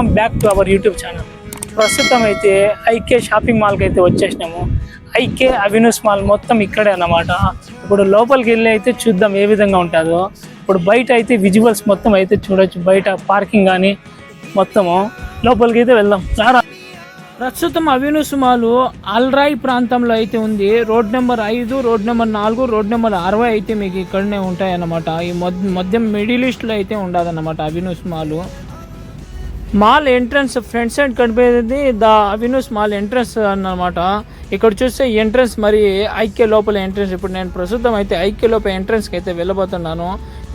Welcome back to our YouTube channel. ప్రస్తుతం అయితే IK shopping మాల్కి అయితే వచ్చేసినాము. ఐకే అవినూస్ మాల్ మొత్తం ఇక్కడే అన్నమాట. ఇప్పుడు లోపలికి వెళ్ళి అయితే చూద్దాం ఏ విధంగా ఉంటుందో. ఇప్పుడు బయట అయితే విజువల్స్ మొత్తం అయితే చూడొచ్చు. బయట పార్కింగ్ కానీ మొత్తము. లోపలికి అయితే వెళ్దాం. చాలా ప్రస్తుతం అవినూస్ మాలు అల్రాయ్ ప్రాంతంలో అయితే ఉంది. రోడ్ నెంబర్ ఐదు రోడ్ నెంబర్ నాలుగు రోడ్ నెంబర్ అరవై అయితే మీకు ఇక్కడనే ఉంటాయి అన్నమాట ఈ మధ్య మధ్య మిడిల్ ఈస్ట్లో అయితే ఉండదన్నమాట Avenues mall. Mall entrance front side కనిపించేది ద అవినూస్ మాల్ ఎంట్రన్స్ అన్నమాట. ఇక్కడ చూస్తే ఎంట్రన్స్ మరి ఐక్య లోపల ఎంట్రన్స్. ఇప్పుడు నేను ప్రస్తుతం అయితే ఐక్య లోపల ఎంట్రన్స్కి అయితే వెళ్ళబోతున్నాను.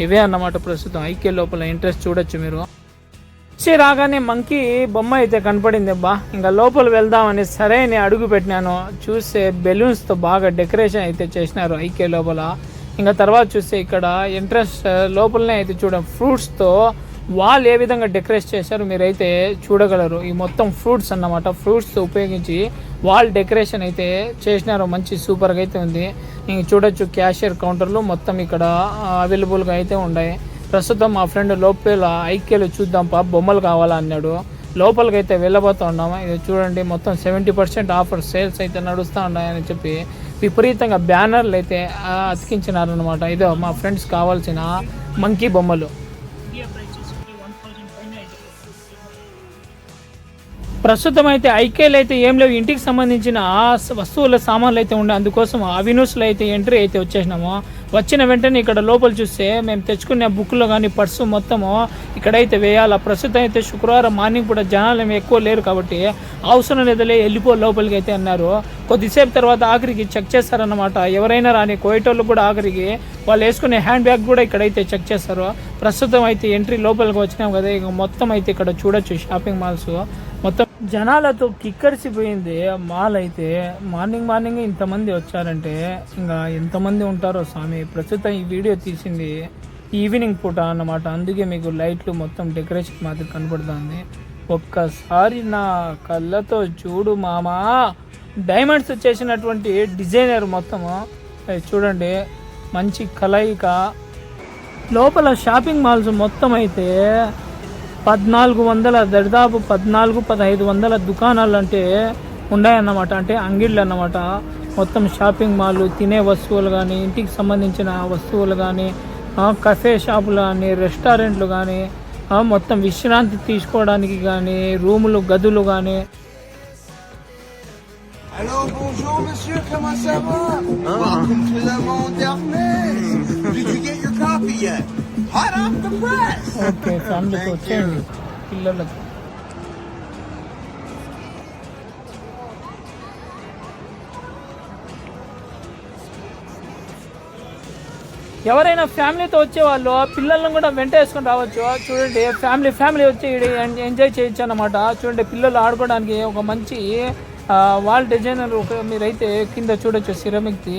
ఇవే అన్నమాట ప్రస్తుతం ఐక్య లోపల ఎంట్రన్స్ చూడొచ్చు మీరు. వచ్చి రాగానే మంకీ బొమ్మ అయితే కనపడింది అబ్బా. ఇంకా లోపల వెళ్దామని సరే అని అడుగు పెట్టినాను. చూస్తే బెలూన్స్తో బాగా డెకరేషన్ అయితే చేసినారు ఐకే లోపల. ఇంకా తర్వాత చూస్తే ఇక్కడ ఎంట్రన్స్ లోపలనే అయితే చూడడం ఫ్రూట్స్తో వాళ్ళు ఏ విధంగా డెకరేట్ చేశారు మీరైతే చూడగలరు. ఈ మొత్తం ఫ్రూట్స్ అన్నమాట. ఫ్రూట్స్ ఉపయోగించి వాల్ డెకరేషన్ అయితే చేసినారు మంచి సూపర్గా అయితే ఉంది. ఇంక చూడొచ్చు క్యాషియర్ కౌంటర్లు మొత్తం ఇక్కడ అవైలబుల్గా అయితే ఉన్నాయి. ప్రస్తుతం మా ఫ్రెండ్ లోపల ఐక్యలు చూద్దాం పా బొమ్మలు కావాలా అన్నాడు. లోపలికి అయితే వెళ్ళబోతూ ఉన్నాము ఇది చూడండి మొత్తం సెవెంటీ పర్సెంట్ ఆఫర్ సేల్స్ అయితే నడుస్తూ ఉన్నాయని చెప్పి విపరీతంగా బ్యానర్లు అయితే అతికించినారనమాట ఇదో మా ఫ్రెండ్స్ కావాల్సిన మంకీ బొమ్మలు. ప్రస్తుతం అయితే ఐకేలు అయితే ఏం లేవు. ఇంటికి సంబంధించిన ఆ వస్తువుల సామాన్లు అయితే ఉండే. అందుకోసం అవినూస్లో అయితే ఎంట్రీ అయితే వచ్చేసినాము. వచ్చిన వెంటనే ఇక్కడ లోపల చూస్తే మేము తెచ్చుకునే బుక్లో కానీ పర్సు మొత్తము ఇక్కడైతే వేయాలి. ప్రస్తుతం అయితే శుక్రవారం మార్నింగ్ కూడా జనాలు ఏమి ఎక్కువ లేరు కాబట్టి అవసరం లేదలే వెళ్ళిపో లోపలికి అయితే అన్నారు. కొద్దిసేపు తర్వాత ఆఖరికి చెక్ చేస్తారన్నమాట. ఎవరైనా రాని కోయటోళ్ళు కూడా ఆఖరికి వాళ్ళు వేసుకునే హ్యాండ్ బ్యాగ్ కూడా ఇక్కడైతే చెక్ చేస్తారు. ప్రస్తుతం అయితే ఎంట్రీ లోపలికి వచ్చినాం కదా. ఇక మొత్తం అయితే ఇక్కడ చూడొచ్చు. షాపింగ్ మాల్స్ జనాలతో కిక్కరిసిపోయింది. మాల్ అయితే మార్నింగ్ మార్నింగ్ ఇంతమంది వచ్చారంటే ఇంకా ఎంతమంది ఉంటారో స్వామి ప్రస్తుతం ఈ వీడియో తీసింది ఈవినింగ్ పూట అన్నమాట. అందుకే మీకు లైట్లు మొత్తం డెకరేషన్ మాదిరి కనపడుతుంది. ఒక్కసారి నా కళ్ళతో చూడు మామా. డైమండ్స్ చేసినటువంటి డిజైనర్ మొత్తము అది చూడండి మంచి కలయిక. లోపల షాపింగ్ మాల్స్ మొత్తం అయితే పద్నాలుగు వందల దరిదాపు పద్నాలుగు పదహైదు వందల దుకాణాలు అంటే ఉన్నాయన్నమాట అంటే అంగిళ్ళు అన్నమాట మొత్తం షాపింగ్ మాల్ తినే వస్తువులు కానీ ఇంటికి సంబంధించిన వస్తువులు కానీ కఫే షాపులు కానీ రెస్టారెంట్లు కానీ మొత్తం విశ్రాంతి తీసుకోవడానికి కానీ రూములు గదులు కానీ Alors bonjour monsieur, comment ça va? Welcome to Le monde Hermès. Did you get your coffee yet? Hot off the press. Okay ఫ్యామిలీకి వచ్చేయండి పిల్లలకు. ఎవరైనా ఫ్యామిలీతో వచ్చేవాళ్ళు పిల్లలను కూడా వెంట వేసుకొని రావచ్చు చూడండి ఫ్యామిలీ ఫ్యామిలీ వచ్చి ఎంజాయ్ చేయొచ్చు అన్నమాట. చూడండి పిల్లలు ఆడుకోవడానికి ఒక మంచి వాల్ డిజైనర్ ఒక మీరైతే కింద చూడొచ్చు సిరమిక్ది.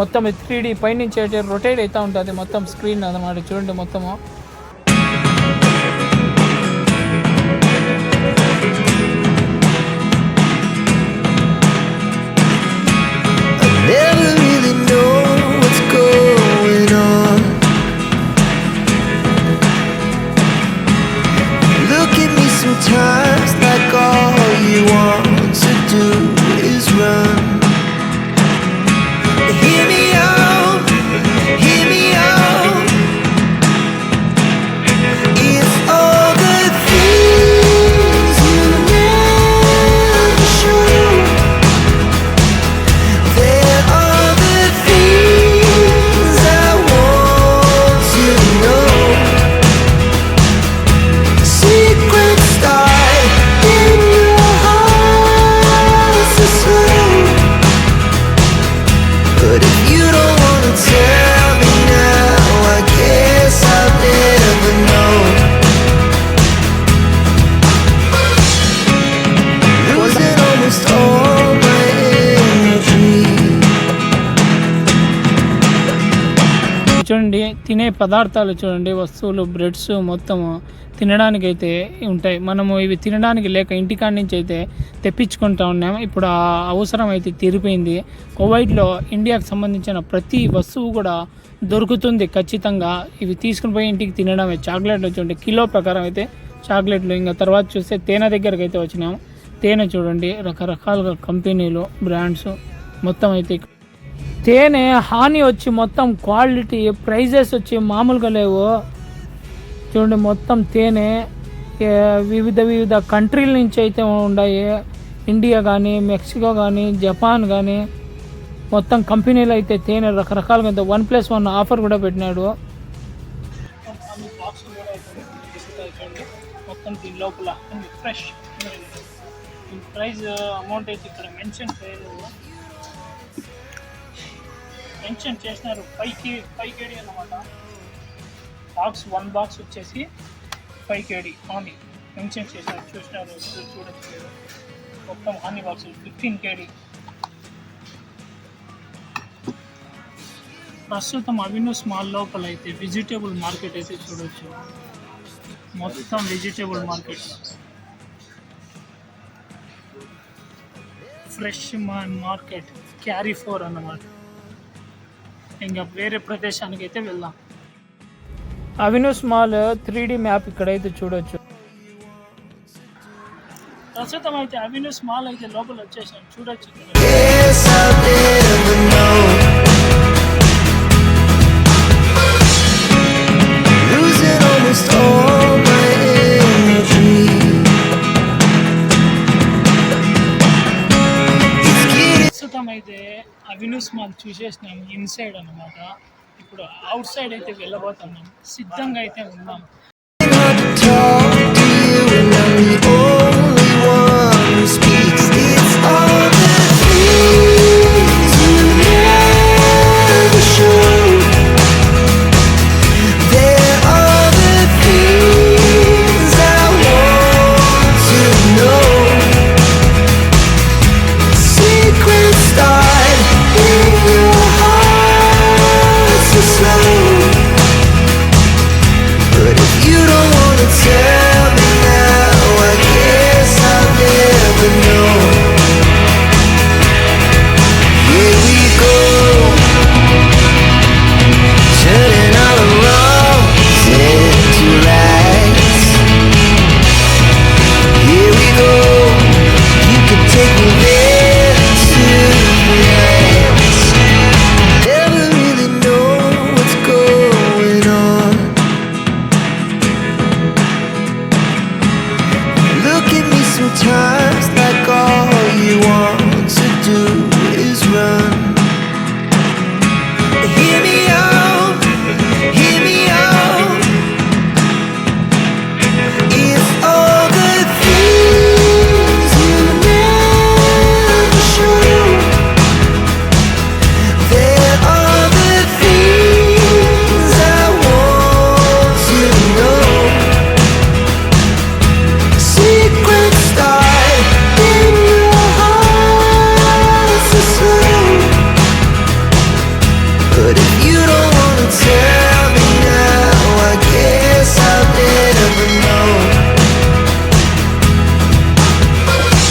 మొత్తం త్రీ డీ పైనుంచి అయితే రొటేట్ అవుతూ ఉంటుంది. మొత్తం స్క్రీన్ అన్నమాట. చూడండి మొత్తము. చూడండి తినే పదార్థాలు చూడండి వస్తువులు బ్రెడ్స్ మొత్తం తినడానికి అయితే ఉంటాయి. మనము ఇవి తినడానికి లేక ఇంటికాడ నుంచి అయితే తెప్పించుకుంటా ఉన్నాము ఇప్పుడు ఆ అవసరం అయితే తీరిపోయింది. కువైట్లో ఇండియాకు సంబంధించిన ప్రతి వస్తువు కూడా దొరుకుతుంది ఖచ్చితంగా. ఇవి తీసుకుని పోయి ఇంటికి తినడమే. చాక్లెట్లు చూడండి కిలో ప్రకారం అయితే చాక్లెట్లు. ఇంకా తర్వాత చూస్తే తేనె దగ్గరికి అయితే వచ్చినాము తేనె చూడండి రకరకాల కంపెనీలు బ్రాండ్స్ మొత్తం అయితే తేనె హాని వచ్చి మొత్తం క్వాలిటీ ప్రైజెస్ వచ్చి మామూలుగా లేవు. చూడండి మొత్తం తేనె వివిధ వివిధ కంట్రీల నుంచి అయితే ఉన్నాయి. ఇండియా కానీ మెక్సికో కానీ జపాన్ కానీ మొత్తం కంపెనీలు అయితే తేనె రకరకాలుగా అయితే వన్ ప్లస్ వన్ ఆఫర్ కూడా పెట్టినాడు. మొత్తం దీని లోపల ఫ్రెష్. ప్రైస్ అమౌంట్ అయితే ఇక్కడ మెన్షన్ చేయలేదు. మెన్షన్ చేసినారు. ఫైవ్ కే ఫైవ్ కేడీ అనమాట బాక్స్ వన్ బాక్స్ వచ్చేసి ఫైవ్ కేడీ హానీ మెన్షన్ చేసినారు చూసినారు చూడచ్చు చూడొచ్చు మొత్తం హానీ బాక్స్ ఫిఫ్టీన్ కేడీ. ప్రస్తుతం అవిను స్మాల్ లోపల అయితే వెజిటేబుల్ మార్కెట్ అయితే చూడవచ్చు మొత్తం vegetable market fresh market Carrefour అన్నమాట. ఇంకా వేరే ప్రదేశానికి అయితే వెళ్దాం. అవిను స్మాల్ త్రీ డి మ్యాప్ ఇక్కడైతే చూడొచ్చు. ప్రస్తుతం అయితే అవిను స్మాల్ అయితే లోపల వచ్చేసాం. చూడొచ్చు. Almost all అయితే అవినూస్ స్మాల్ చూసేసినాం ఇన్సైడ్ అన్నమాట. ఇప్పుడు అవుట్ సైడ్ అయితే వెళ్ళబోతున్నాం. సిద్ధంగా అయితే ఉన్నాం. time